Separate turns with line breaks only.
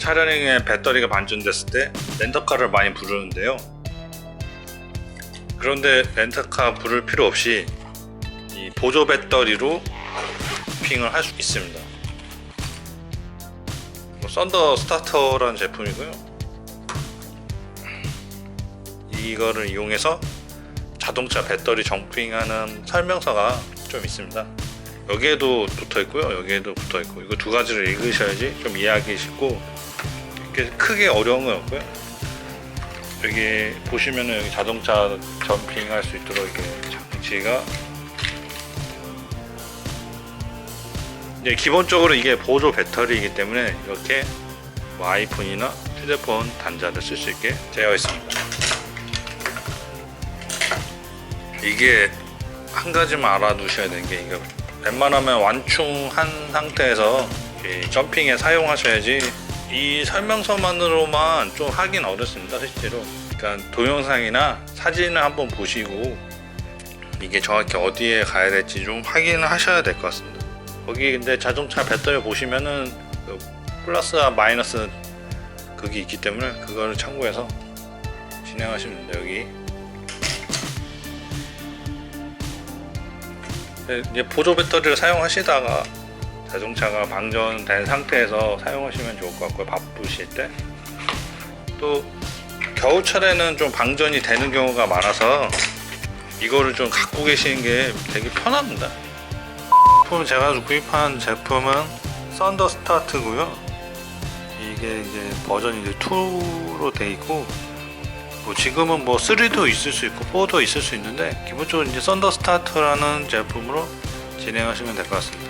차량에 배터리가 반전됐을 때 렌터카를 많이 부르는데요. 그런데 렌터카 부를 필요 없이 이 보조 배터리로 핑을 할 수 있습니다. 뭐 썬더 스타터라는 제품이고요. 이거를 이용해서 자동차 배터리 정핑하는 설명서가 좀 있습니다. 여기에도 붙어 있고요. 여기에도 붙어 있고 이거 두 가지를 읽으셔야지 좀 이해하기 쉽고 크게 어려운 건 없고요. 여기 보시면은 여기 자동차 점핑할 수 있도록 이렇게 장치가 이제 기본적으로 이게 보조 배터리이기 때문에 이렇게 뭐 아이폰이나 휴대폰 단자를 쓸 수 있게 되어 있습니다. 이게 한 가지만 알아두셔야 되는 게 이거 웬만하면 완충한 상태에서 이 점핑에 사용하셔야지 이 설명서만으로만 좀 하긴 어렵습니다 실제로. 그러니까 동영상이나 사진을 한번 보시고 이게 정확히 어디에 가야 될지 좀 확인을 하셔야 될 것 같습니다. 거기 근데 자동차 배터리 보시면은 그 플러스와 마이너스 그게 있기 때문에 그거를 참고해서 진행하시면 됩니다 여기. 네, 이제 보조 배터리를 사용하시다가 자동차가 방전된 상태에서 사용하시면 좋을 것 같고요. 바쁘실 때. 또 겨울철에는 좀 방전이 되는 경우가 많아서 이거를 좀 갖고 계시는 게 되게 편합니다. 제품 제가 구입한 제품은 썬더 스타트고요. 이게 이제 버전이 이제 2로 돼 있고 뭐 지금은 뭐 3도 있을 수 있고 4도 있을 수 있는데 기본적으로 이제 썬더 스타트라는 제품으로 진행하시면 될 것 같습니다.